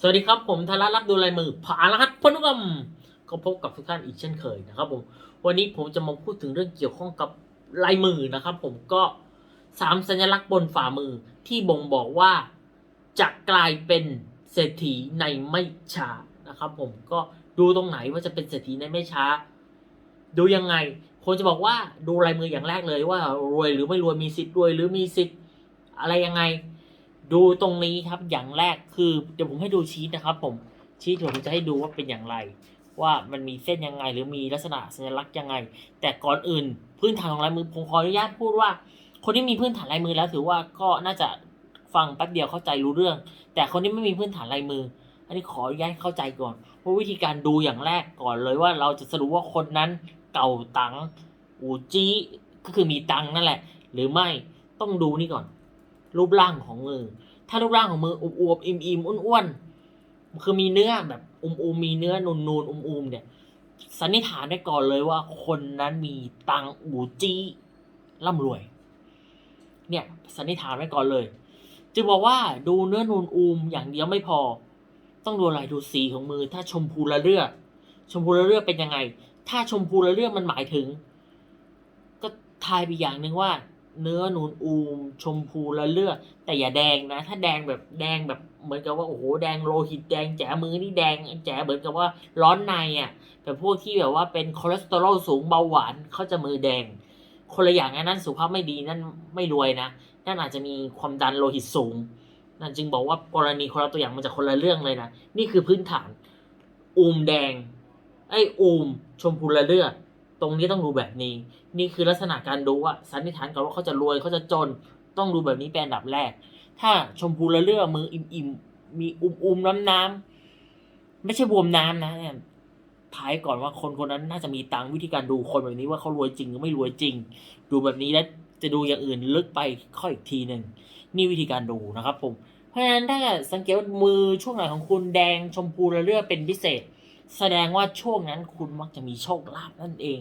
สวัสดีครับผมธารารับดูลายมือผ่านรหัสพนุกรรมก็พบกับทุกท่านอีกเช่นเคยนะครับผมวันนี้ผมจะมาพูดถึงเรื่องเกี่ยวข้องกับลายมือนะครับ ผมก็สามสัญลักษณ์บนฝ่ามือที่บ่งบอกว่าจะกลายเป็นเศรษฐีในไม่ช้านะครับ ผมก็ดูตรงไหนว่าจะเป็นเศรษฐีในไม่ช้า ดูยังไงผมจะบอกว่าดูลายมืออย่างแรกเลยว่ารวยหรือไม่รวยมีสิทธิ์รวยหรือมีสิทธิ์อะไรยังไง ดูตรงนี้ครับอย่างแรกคือเดี๋ยวผมให้ดูชีตนะครับ ผมชีตผมจะให้ดูว่าเป็นอย่างไร ว่ามันมีเส้นยังไง หรือมีลักษณะสัญลักษณ์ยังไง แต่ก่อนอื่น พื้นฐานของลายมือผมขออนุญาตพูดว่า คนที่มีพื้นฐานลายมือแล้วถือว่าก็น่าจะฟังแป๊บเดียวเข้าใจรู้เรื่อง แต่คนที่ไม่มีพื้นฐานลายมือ อันนี้ขออนุญาตเข้าใจก่อนว่าวิธีการดูอย่างแรกก่อนเลยว่าเราจะสรุปว่าคนนั้นเก่าตังอูจีก็คือมีตังนั่นแหละ หรือไม่ต้องดูนี่ก่อน รูปร่างของมือ ถ้ารูปร่างของมืออวบๆอิ่มๆอ้วนๆคือมีเนื้อแบบอุ้มๆมีเนื้อนูนๆอุ้มๆเนี่ยสันนิษฐานได้ก่อนเลยว่าคนนั้นมีตังอูจีร่ำรวย เนี่ยสันนิษฐานไว้ก่อนเลยจึงบอกว่าดูเนื้อนูนอูมอย่างเดียวไม่พอ ต้องดูอะไรดูสีของมือ ถ้าชมพูละเลือดชมพูละเลือดเป็นยังไง ถ้าชมพูละเลือดมันหมายถึง ก็ทายไปอย่างหนึ่งว่า เนื้อนูนอูม ชมพูละเลือด แต่อย่าแดงนะ ถ้าแดงแบบแดงแบบเหมือนกับว่าโอ้โหแดงโลหิตแดงแจ๋มือนี่แดงแจ๋เหมือนกับว่าร้อนในอะแต่พวกที่แบบว่าเป็นคอเลสเตอรอลสูงเบาหวานเขาจะมือแดง คนละอย่างนะนั่นสุขภาพไม่ดีนั่นไม่รวยนะนั่นอาจจะมีความดันโลหิตสูงนั่นจึงบอกว่ากรณีคนละตัวอย่างมันจะคนละเรื่องเลยนะนี่คือพื้นฐานอูมแดงไอ้อูมชมพูละเลือด ตรงนี้ต้องดูแบบนี้ นี่คือลักษณะการดูว่าสันนิษฐานก่อนว่าเขาจะรวยเขาจะจน ต้องดูแบบนี้เป็นอันดับแรก ถ้าชมพูละเลือมืออิ่มๆ มีอุ้มอุ้มน้ำน้ำๆ ไม่ใช่บวมน้ำนะเนี่ยทายก่อนว่าคนคนนั้นน่าจะมีตังค์วิธีการดูคนแบบนี้ว่าเขารวยจริงหรือไม่รวยจริง ดูแบบนี้แล้วจะดูอย่างอื่นลึกไปค่อยอีกทีหนึ่งนี่วิธีการดูนะครับผม เพราะฉะนั้นถ้าสังเกตว่ามือช่วงไหนของคุณแดงชมพูระเลือดเป็นพิเศษ แสดงว่าช่วงนั้นคุณมักจะมีโชคลาภนั่นเอง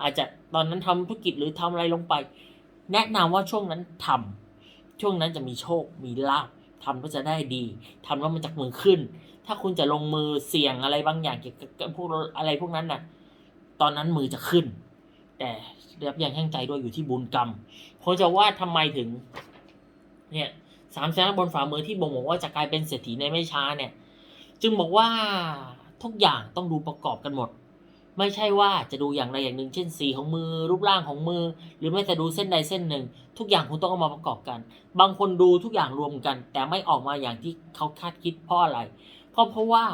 อาจจะตอนนั้นทำธุรกิจหรือทำอะไรลงไป แนะนำว่าช่วงนั้นทำช่วงนั้นจะมีโชคมีลาภทำก็จะได้ดีทำแล้วมันจากมือขึ้น ถ้าคุณจะลงมือเสี่ยงอะไรบางอย่างเกี่ยวกับพวกอะไรพวกนั้นน่ะ ตอนนั้นมือจะขึ้น แต่รับยังแห้งใจด้วยอยู่ที่บุญกรรมผมจะว่าทำไมถึง เนี่ยสามชนบนฝ่ามือที่บ่งบอกว่าจะกลายเป็นเศรษฐีในไม่ช้าเนี่ย จึงบอกว่า ทุกอย่างต้องดูประกอบกันหมด ไม่ใช่ว่าจะดูอย่างใดอย่างหนึ่ง เช่นสีของมือ รูปร่างของมือ หรือไม่แต่ดูเส้นใดเส้นหนึ่ง ทุกอย่างคุณต้องเอามาประกอบกัน บางคนดูทุกอย่างรวมกัน แต่ไม่ออกมาอย่างที่เขาคาดคิดเพราะอะไรเพราะเพราะว่า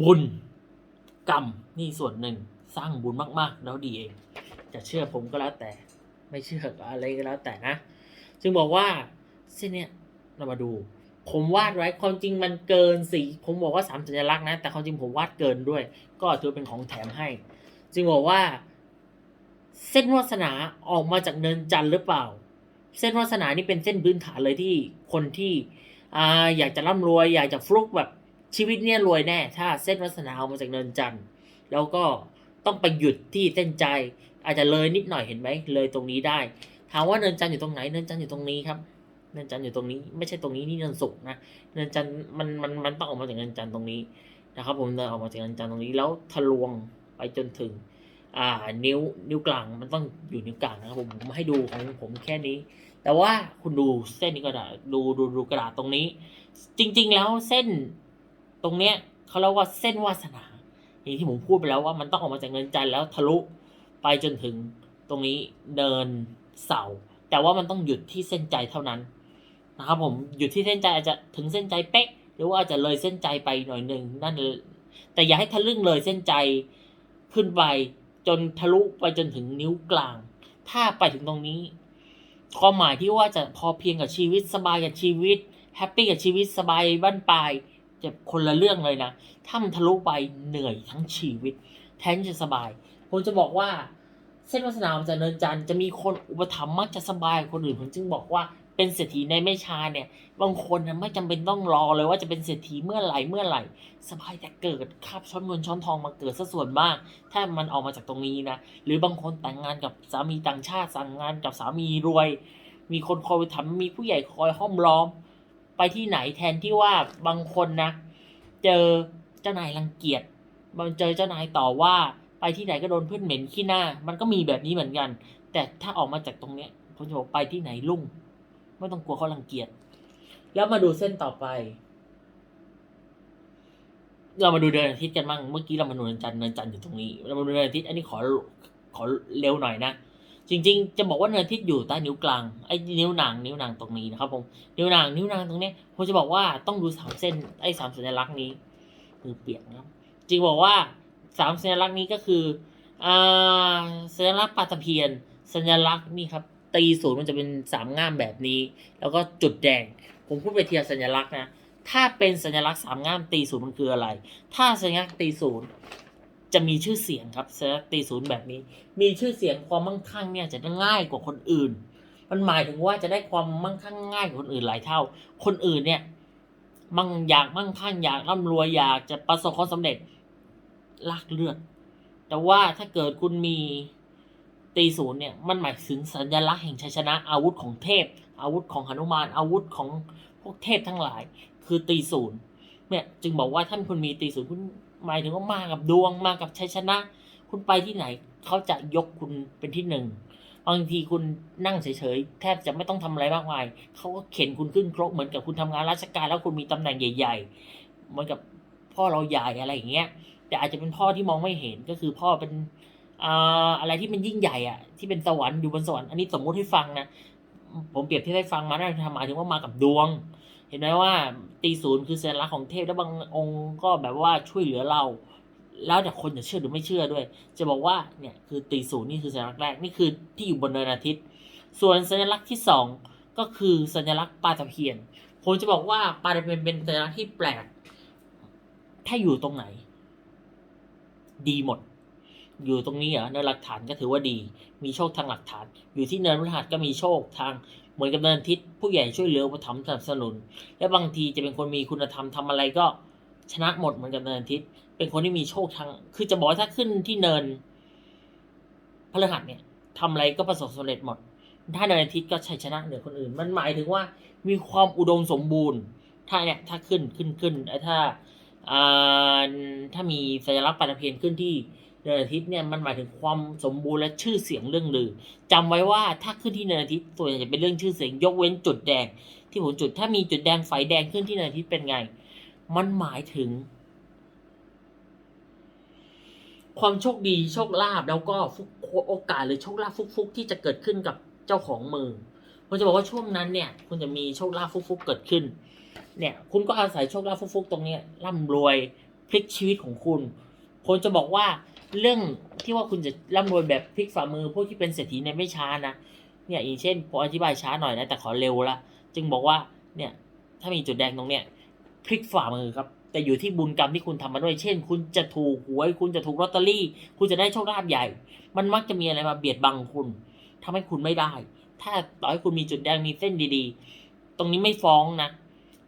บุญกรรมนี่ส่วนหนึ่งสร้างบุญมากๆ แล้วดีเอง จะเชื่อผมก็แล้วแต่ ไม่เชื่อก็อะไรก็แล้วแต่นะ จึงบอกว่าเส้นเนี้ยเรามาดู ผมวาดไว้ความจริงมันเกินสีผมบอกว่าสามสัญลักษณ์นะ แต่ความจริงผมวาดเกินด้วย ก็ถือเป็นของแถมให้ จึงบอกว่า เส้นวาสนาออกมาจากเนินจันทร์หรือเปล่า เส้นวาสนานี่เป็นเส้นพื้นฐานเลยที่คนที่อ่าอยากจะร่ำรวย อยากจะฟลุกแบบชีวิตเนี่ยรวยแน่ ถ้าเส้นวาสนาออกมาจากเนินจันทร์แล้วก็ต้องไปหยุดที่เส้นใจ อาจจะเลยนิดหน่อยเห็นไหมเลยตรงนี้ได้ ถามว่าเนินจันทร์อยู่ตรงไหนเนินจันทร์อยู่ตรงนี้ครับ เนินจันทร์อยู่ตรงนี้ ไม่ใช่ตรงนี้นี่เนินสุกนะเนินจันทร์มันมันมันต้องออกมาจากเนินจันทร์ตรงนี้นะครับ ผมเดินออกมาจากเนินจันทร์ตรงนี้แล้วทะลวงไปจนถึง อ่า นิ้วนิ้วกลางมันต้องอยู่นิ้วกลางนะครับผมผมให้ดูของผมแค่นี้ แต่ว่าคุณดูเส้นนี้ก็ได้ดูดูดูกระดาษตรงนี้ จริง ๆ แล้วเส้นตรงเนี้ยเขาเรียกว่าเส้นวาสนาอย่างที่ผมพูดไปแล้วว่ามันต้องออกมาจากเนินจันทร์แล้วทะลุไปจนถึงตรงนี้เดินเสาแต่ว่ามันต้องหยุดที่เส้นใจเท่านั้น นะครับผมหยุดที่เส้นใจอาจจะถึงเส้นใจเป๊ะ หรือว่าอาจจะเลยเส้นใจไปหน่อยหนึ่งนั่นแต่อย่าให้ทะลึ่งเลยเส้นใจขึ้นไปจนทะลุไปจนถึงนิ้วกลาง ถ้าไปถึงตรงนี้ความหมายที่ว่าจะพอเพียงกับชีวิตสบายกับชีวิตแฮปปี้กับชีวิตสบายบ้านปลายจะคนละเรื่องเลยนะถ้ามันทะลุไปเหนื่อยทั้งชีวิต แทนจะสบายผมจะบอกว่า เส้นวาสนามันจะเนินจันทร์จะมีคนอุปถัมภ์มักจะสบายคนอื่นผมจึงบอกว่า เป็นเศรษฐีในไม่ช้าเนี่ย บางคนนะไม่จำเป็นต้องรอเลยว่าจะเป็นเศรษฐีเมื่อไหร่เมื่อไหร่สบายแต่เกิดคาบช้อนเงินช้อนทองมาเกิดซะส่วนมาก ถ้ามันออกมาจากตรงนี้นะ หรือบางคนแต่งงานกับสามีต่างชาติสั่งงานกับสามีรวย มีคนคอยทำมีผู้ใหญ่คอยห้อมล้อม ไปไปที่ไหนแทนที่ว่าบางคนนะ เจอเจ้านายรังเกียจบางเจอเจ้านายต่อว่าไปที่ไหนก็โดนเพื่อนเหม็นขี้หน้า มันก็มีแบบนี้เหมือนกัน แต่ถ้าออกมาจากตรงเนี้ยผมจะบอกไปที่ไหนลุ่ง ไม่ต้องกลัวเขารังเกียจแล้วมาดูเส้นต่อไป เรามาดูเดือนอาทิตย์กันบ้างเมื่อกี้เรามาดูเดือนจันทร์เดือนจันทร์อยู่ตรงนี้เรามาดูเดือนอาทิตย์อันนี้ขอขอเร็วหน่อยนะจริง ๆ จะบอกว่าเดือนอาทิตย์อยู่ใต้นิ้วกลางไอ้นิ้วนางนิ้วนางตรงนี้นะครับผมนิ้วนางนิ้วนางตรงนี้ผมจะบอกว่าต้องดูสามเส้นไอ้สามสัญลักษณ์นี้มือเปียกนะครับจริงบอกว่าสามสัญลักษณ์นี้ก็คืออ่าสัญลักษณ์ปลาตะเพียน สัญลักษณ์นี่ครับ ตีศูนย์มันจะเป็นสามง่ามแบบนี้ แล้วก็จุดแดง ผมพูดไปเทียบสัญลักษณ์นะ ถ้าเป็นสัญลักษณ์สามง่ามตีศูนย์มันคืออะไร ถ้าสัญลักษณ์ตีศูนย์จะมีชื่อเสียงครับสัญลักษณ์ตีศูนย์แบบนี้ มีชื่อเสียงความมั่งคั่งเนี่ยจะได้ง่ายกว่าคนอื่น มันหมายถึงว่าจะได้ความมั่งคั่งง่ายกว่าคนอื่นหลายเท่า คนอื่นเนี่ยมั่งอยากมั่งคั่งอยากร่ำรวยอยากจะประสบความสำเร็จลากเลือด แต่ว่าถ้าเกิดคุณมี ตีศูนย์เนี่ยมันหมายถึงสัญลักษณ์แห่งชัยชนะอาวุธของเทพ อาวุธของหนุมานอาวุธของพวกเทพทั้งหลาย คือตีศูนย์เนี่ยจึงบอกว่าท่านคุณมีตีศูนย์คุณหมายถึงว่ามากับดวงมากับชัยชนะ คุณไปที่ไหนเขาจะยกคุณเป็นที่หนึ่งบางทีคุณนั่งเฉยๆแทบจะไม่ต้องทำอะไรมากมายเขาก็เข็นคุณขึ้นครกเหมือนกับคุณทำงานราชการแล้วคุณมีตำแหน่งใหญ่ๆเหมือนกับพ่อเราใหญ่อะไรอย่างเงี้ยแต่อาจจะเป็นพ่อที่มองไม่เห็นก็คือพ่อเป็น อะไรที่มันยิ่งใหญ่อะที่เป็นสวรรค์อยู่บนสวรรค์อันนี้สมมุติให้ฟังนะผมเปรียบเทียบให้ฟังมาได้ทำหมายถึงว่ามากับดวง เห็นไหมว่าตีศูนย์คือสัญลักษณ์ของเทพแล้วบางองค์ก็แบบว่าช่วยเหลือเรา แล้วแต่คนจะเชื่อหรือไม่เชื่อด้วย จะบอกว่าเนี่ยคือตีศูนย์นี่คือสัญลักษณ์แรกนี่คือที่อยู่บนเนินอาทิตย์ ส่วนสัญลักษณ์ที่สองก็คือสัญลักษณ์ปลาตะเพียนผมจะบอกว่าปลาตะเพียนเป็นสัญลักษณ์ที่แปลก ถ้าอยู่ตรงไหน ดีหมด อยู่ตรงนี้เหรอเนินหลักฐานก็ถือว่าดี มีโชคทางหลักฐาน อยู่ที่เนินพฤหัสก็มีโชคทางเหมือนกับเนินทิตย์ผู้ใหญ่ช่วยเหลืออุปถัมสนับสนุน และบางทีจะเป็นคนมีคุณธรรมทำอะไรก็ชนะหมดเหมือนกับเนินทิตย์เป็นคนที่มีโชคทาง คือจะบอกถ้าขึ้นที่เนินพฤหัสเนี่ยทำอะไรก็ประสบสำเร็จหมด ถ้าเนินอาทิตย์ก็ชัยชนะเหนือคนอื่น มันหมายถึงว่ามีความอุดมสมบูรณ์ ถ้าเนี่ยถ้าขึ้นขึ้นขึ้นไอ้ถ้าอ่าถ้ามีสัญลักษณ์ปลาตะเพียนขึ้นที่ เนินอาทิตย์เนี่ยมันหมายถึงความสมบูรณ์และชื่อเสียงเรื่องลือจำไว้ว่าถ้าขึ้นที่เนินอาทิตย์ส่วนใหญ่จะเป็นเรื่องชื่อเสียงยกเว้นจุดแดง ที่ผมจุดถ้ามีจุดแดงไฟแดงขึ้นที่เนินอาทิตย์เป็นไง มันหมายถึง ความโชคดีโชคลาภแล้วก็ฟุกโอกาสหรือโชคลาภฟุกๆที่จะเกิดขึ้นกับเจ้าของมือผมจะบอกว่าช่วงนั้นเนี่ย คุณจะมีโชคลาภฟุกๆเกิดขึ้น เนี่ย คุณก็อาศัยโชคลาภฟุกๆตรงนี้ร่ำรวยพลิกชีวิตของคุณผมจะบอกว่า เรื่องที่ว่าคุณจะร่ำรวยแบบพลิกฝ่ามือพวกที่เป็นเศรษฐีเนี่ยไม่ช้านะเนี่ยอย่างเช่นผมอธิบายช้าหน่อยนะแต่ขอเร็วละจึงบอกว่าเนี่ยถ้ามีจุดแดงตรงเนี้ยพลิกฝ่ามือครับ แต่อยู่ที่บุญกรรมที่คุณทำมาด้วย เช่น คุณจะถูกหวย คุณจะถูกลอตเตอรี่ คุณจะได้โชคลาภใหญ่ มันมักจะมีอะไรมาเบียดบังคุณทำให้คุณไม่ได้ ถ้าต่อให้คุณมีจุดแดงมีเส้นดีๆ ตรงนี้ไม่ฟ้องนะ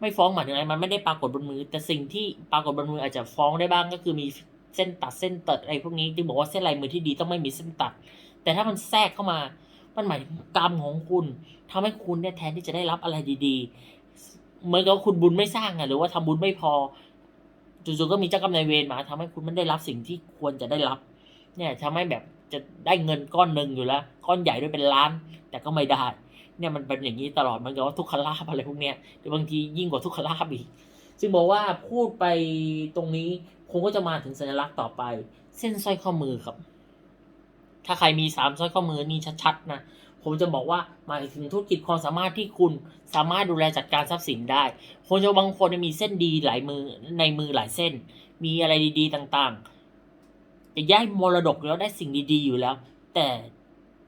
ไม่ฟ้องหมายถึงอะไรมันไม่ได้ปรากฏบนมือ แต่สิ่งที่ปรากฏบนมืออาจจะฟ้องได้บ้างก็คือมี เส้นตัดเส้นตัดอะไรพวกนี้จึงบอกว่าเส้นลายมือที่ดีต้องไม่มีเส้นตัด แต่ถ้ามันแทรกเข้ามา มันหมายถึงกรรมของคุณทำให้คุณเนี่ยแทนที่จะได้รับอะไรดีๆ เหมือนกับว่าคุณบุญไม่สร้างอะหรือว่าทำบุญไม่พอจู่ๆก็มีเจ้ากรรมนายเวรมาทำให้คุณไม่ได้รับสิ่งที่ควรจะได้รับ เนี่ยทำให้แบบจะได้เงินก้อนหนึ่งอยู่แล้วก้อนใหญ่ด้วยเป็นล้าน แต่ก็ไม่ได้เนี่ยมันเป็นอย่างนี้ตลอดมันก็ว่าทุกขลาภอะไรพวกเนี้ยหรือบางทียิ่งกว่าทุกขลาภอีก ซึ่งบอกว่าพูดไปตรงนี้ คงก็จะมาถึงสัญลักษณ์ต่อไป เส้นสร้อยข้อมือครับ ถ้าใครมีสามสร้อยข้อมือนี่ชัดๆนะผมจะบอกว่าหมายถึงธุรกิจความสามารถที่คุณสามารถดูแลจัดการทรัพย์สินได้คนจะบางคนมีเส้นดีหลายมือในมือหลายเส้น มีอะไรดีๆต่างๆจะย้ายมรดกแล้วได้สิ่งดีๆอยู่แล้ว แต่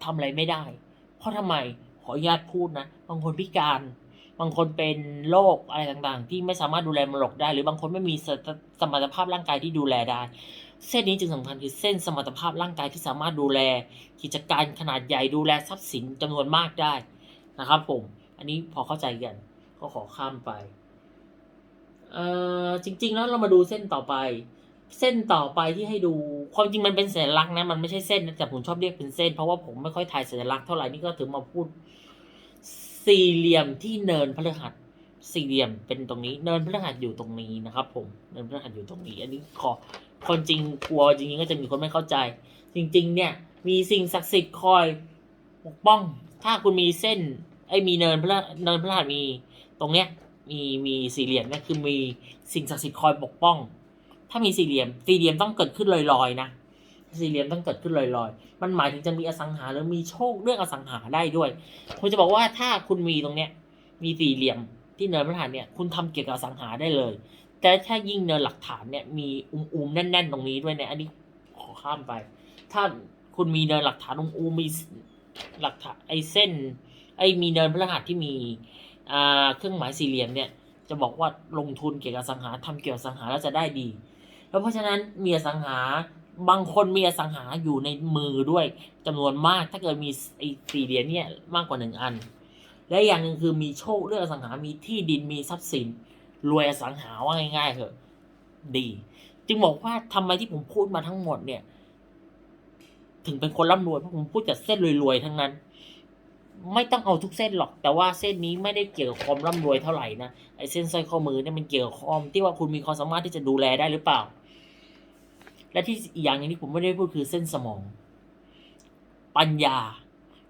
ทำอะไรไม่ได้ เพราะทำไมขออนุญาตพูดนะ บางคนพิการ บางคนเป็นโรคอะไรต่างๆ ที่ไม่สามารถดูแลมรดกได้ หรือบางคนไม่มีสมรรถภาพร่างกายที่ดูแลได้ เส้นนี้จึงสำคัญคือเส้นสมรรถภาพร่างกายที่สามารถดูแลกิจการขนาดใหญ่ดูแลทรัพย์สินจำนวนมากได้นะครับผม อันนี้พอเข้าใจกัน ก็ขอข้ามไปเอ่อจริง ๆ แล้วเรามาดูเส้นต่อไป เส้นต่อไปที่ให้ดูความจริงมันเป็นสัญลักษณ์นะมันไม่ใช่เส้นนะแต่ผมชอบเรียกเป็นเส้น เพราะว่าผมไม่ค่อยถ่ายสัญลักษณ์เท่าไหร่นี่ก็ถึงมาพูด สี่เหลี่ยมที่เนินพฤหัสสี่เหลี่ยมเป็นตรงนี้ เนินพฤหัสอยู่ตรงนี้นะครับ ผมเนินพฤหัสอยู่ตรงนี้ อันนี้ขอคนจริงกลัวจริงๆก็จะมีคนไม่เข้าใจ จริง ๆ เนี่ย มีสิ่งศักดิ์สิทธิ์คอยปกป้อง ถ้าคุณมีเส้นไอ้มีเนินพระเนินพระหัสมีตรงเนี้ยมีมีสี่เหลี่ยมเนี่ยคือมีสิ่งศักดิ์สิทธิ์คอยปกป้อง ถ้ามีสี่เหลี่ยมสี่เหลี่ยมต้องเกิดขึ้นลอยๆนะ สี่เหลี่ยมต้องเกิดขึ้นลอยๆ มันหมายถึงจะมีอสังหาหรือมีโชคเรื่องอสังหาได้ด้วยผมจะบอกว่าถ้าคุณมีตรงเนี้ยมีสี่เหลี่ยมที่เนินพระหัสเนี่ยคุณทำเกี่ยวกับอสังหาได้เลย แต่ถ้ายิ่งเนินหลักฐานเนี่ยมีอุ้มๆแน่น ๆ ตรงนี้ด้วยเนี่ยอันนี้ขอข้ามไป ถ้าคุณมีเนินหลักฐานอุ้มๆมีหลักฐานไอ้เส้น ไอ้มีเนินพระหัสที่มีอ่าเครื่องหมายสี่เหลี่ยมเนี่ยจะบอกว่าลงทุนเกี่ยวกับอสังหาทำเกี่ยวกับอสังหาแล้วจะได้ดี แล้วเพราะฉะนั้นมีอสังหา บางคนมีอสังหาอยู่ในมือด้วยจำนวนมาก ถ้าเกิดมีไอ้สี่เหลี่ยมเนี่ยมากกว่าหนึ่งอัน และอย่างหนึ่งคือมีโชคเรื่องอสังหา มีที่ดินมีทรัพย์สิน รวยอสังหาว่าง่ายๆเถอะ ดี จึงบอกว่าทำไมที่ผมพูดมาทั้งหมดเนี่ย ถึงเป็นคนร่ำรวยเพราะผมพูดแต่เส้นรวยๆทั้งนั้น ไม่ต้องเอาทุกเส้นหรอก แต่ว่าเส้นนี้ไม่ได้เกี่ยวกับความร่ำรวยเท่าไหร่นะไอ้เส้นสร้อยข้อมือเนี่ยมันเกี่ยวกับความที่ว่าคุณมีความสามารถที่จะดูแลได้หรือเปล่า และที่อีกอย่างหนึงที่ผมไม่ได้พูดคือเส้นสมอง ปัญญา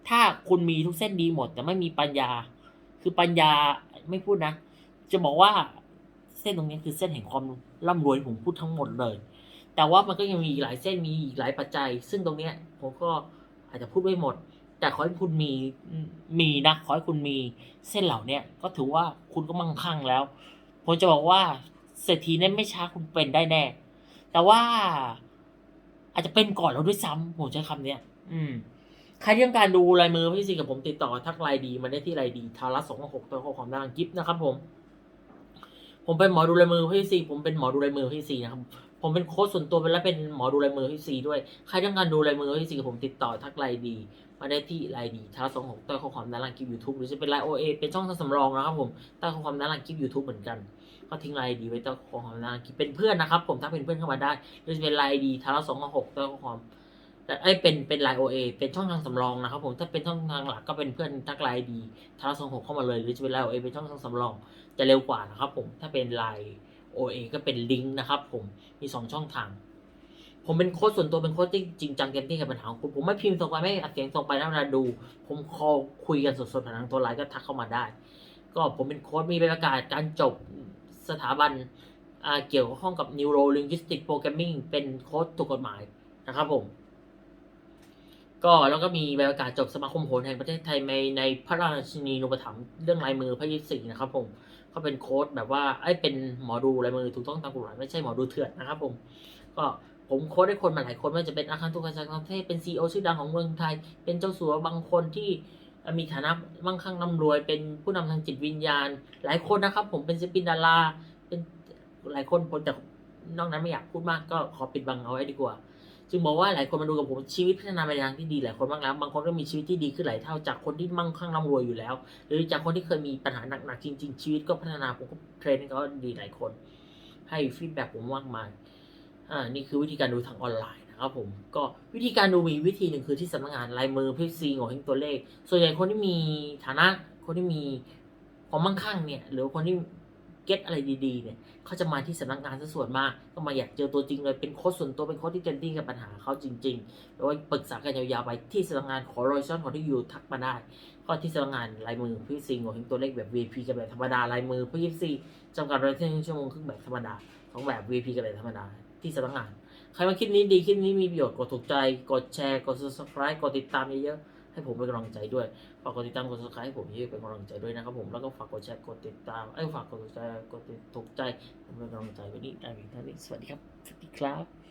ถ้าคุณมีทุกเส้นดีหมด แต่ไม่มีปัญญา คือปัญญาไม่พูดนะ จะบอกว่าเส้นตรงนี้คือเส้นแห่งความร่ำรวยผมพูดทั้งหมดเลย แต่ว่ามันก็ยังมีอีกหลายเส้นมีอีกหลายปัจจัย ซึ่งตรงเนี้ยผมก็อาจจะพูดไม่หมด แต่ขอให้คุณมีมีนะขอให้คุณมีเส้นเหล่าเนี้ยก็ถือว่าคุณก็มั่งคั่งแล้วผมจะบอกว่าเศรษฐีเนี่ยไม่ช้าคุณเป็นได้แน่ แต่ว่า อาจจะเป็นก่อนเราด้วยซ้ำผมใช้คำเนี้ย อืมใครที่ต้องการดูลายมือพี่สิกับผมติดต่อทักไลน์ดีมาได้ที่ไลน์ดีทารัสสองหกตัวข้อความด้านกิฟต์นะครับ ผม ผมเป็นหมอดูลายมือพี่ซีผมเป็นหมอดูลายมือพี่ซีนะครับผมเป็นโค้ชส่วนตัวและเป็นหมอดูลายมือพี่ซีด้วยใครต้องการดูลายมือพี่ซีกับผมติดต่อทักไลน์ดีมาได้ที่ไลน์ดีทารัสสองหกตัวข้อความด้านล่างคลิปยูทูบหรือจะเป็นไลน์โอเอเป็นช่องทางสำรองนะครับผมใต้ข้อความด้านล่างคลิปยูทูบเหมือนกัน ก็ทิ้งไลน์ดีไว้ใต้ข้อความนล่างคลิปเป็นเพื่อนนะครับ ผมถ้าเป็นเพื่อนเข้ามาได้หรือจะเป็นไลน์ดีทารัสสองหกตัวขอความแต่ไอ้เป็นเป็นไลน์โอเอเป็นช่องทางสำรองนะครับ ผมถ้าเป็นช่องทางหลักก็เป็นเพื่อนทักไลน์ดีทาร์สองหกเข้ามาเลย หรือจะเป็นไลน์โอเอเป็นช่องทางสำรอง จะเร็วกว่านะครับ ผมถ้าเป็นไลน์โอเอก็เป็นลิงก์นะครับ ผมมีสองช่องทางผมเป็นโค้ชส่วนตัวเป็นโค้ชที่จริงจังเต็มที่กับปัญหาของคุณผมไม่พิมพ์ส่งไปไม่อัดเสียงส่งไปนะเวลาดู ผมคอคุยกันสดๆผ่านทางตัวไลน์ก็ทักเข้ามาได้ ก็ผมเป็นโค้ชมีใบประกาศการจบ สถาบันเกี่ยวข้องกับ Neuro Linguistic Programming เป็นโค้ชถูกกฎหมายนะครับผม ก็แล้วก็มีใบประกาศจบสมาคมโหนแห่งประเทศไทยในในพระราชินีนุปถัมภ์เรื่องลายมือพระยิสีนะครับผมก็เป็นโค้ดแบบว่าไอ้เป็นหมอดูลายมือถูกต้องตามกฎหมายไม่ใช่หมอดูเถื่อนนะครับผม ก็ผมโค้ดให้คนมาหลายคนไม่ว่าจะเป็นอาคารทุกอาจารย์ประเทศเป็นซีอชื่อดังของเมืองไทย เป็นเจ้าสัวบางคนที่ มีฐานะมั่งคั่งร่ำรวย เป็นผู้นำทางจิตวิญญาณ หลายคนนะครับ ผมเป็นศิลปินดาราเป็นหลายคนผมแต่นอกนั้นไม่อยากพูดมากก็ขอปิดบังเอาไว้ดีกว่า จึงบอกว่าหลายคนมาดูกับผมชีวิตพัฒนาไปทางที่ดีหลายคนบางแล้วบางคนก็มีชีวิตที่ดีขึ้นหลายเท่าจากคนที่มั่งคั่งร่ำรวยอยู่แล้ว หรือจากคนที่เคยมีปัญหาหนักๆจริง ๆ ชีวิตก็พัฒนาผมก็เทรนให้เขาดีหลายคน ให้ฟีดแบ็กผมมากมายอ่านี่คือวิธีการดูทางออนไลน์ นะครับผมก็วิธีการดูมีวิธีหนึ่งคือที่สำนักงานลายมือพีซีของเฮงตัวเลข ส่วนใหญ่คนที่มีฐานะคนที่มีความมั่งคั่งเนี่ยหรือคนที่เก็ตอะไรดีๆเนี่ยเขาจะมาที่สำนักงานซะส่วนมาก ก็มาอยากเจอตัวจริงเลยเป็นโค้ชส่วนตัวเป็นโค้ชที่เต็มที่กับปัญหาเขาจริงๆแล้วปรึกษากันยาวๆไปที่สำนักงานขอรอยซ่อนของที่อยู่ทักมาได้ ก็ที่สำนักงานลายมือพี่ซีของเฮงตัวเลขแบบ VP กับแบบธรรมดาลายมือพี่ซีจำกัดเวลาที่ชั่วโมงครึ่งแบบธรรมดาสองแบบ VP กับแบบธรรมดาที่สำนักงาน ใครมาคลิปนี้ดีคลิปนี้มีประโยชน์กดถูกใจ กดแชร์กด subscribe กดติดตามเยอะๆให้ผมเป็นกำลังใจด้วยฝากกดติดตามกด subscribe ให้ผมเยอะเป็นกำลังใจด้วยนะครับผมแล้วก็ฝากกดแชร์กดติดตามไอ้ฝากกดถูกใจกดติดถูกใจผมเป็นกำลังใจวันนี้ได้เพียงเท่านี้สวัสดีครับสวัสดีครับ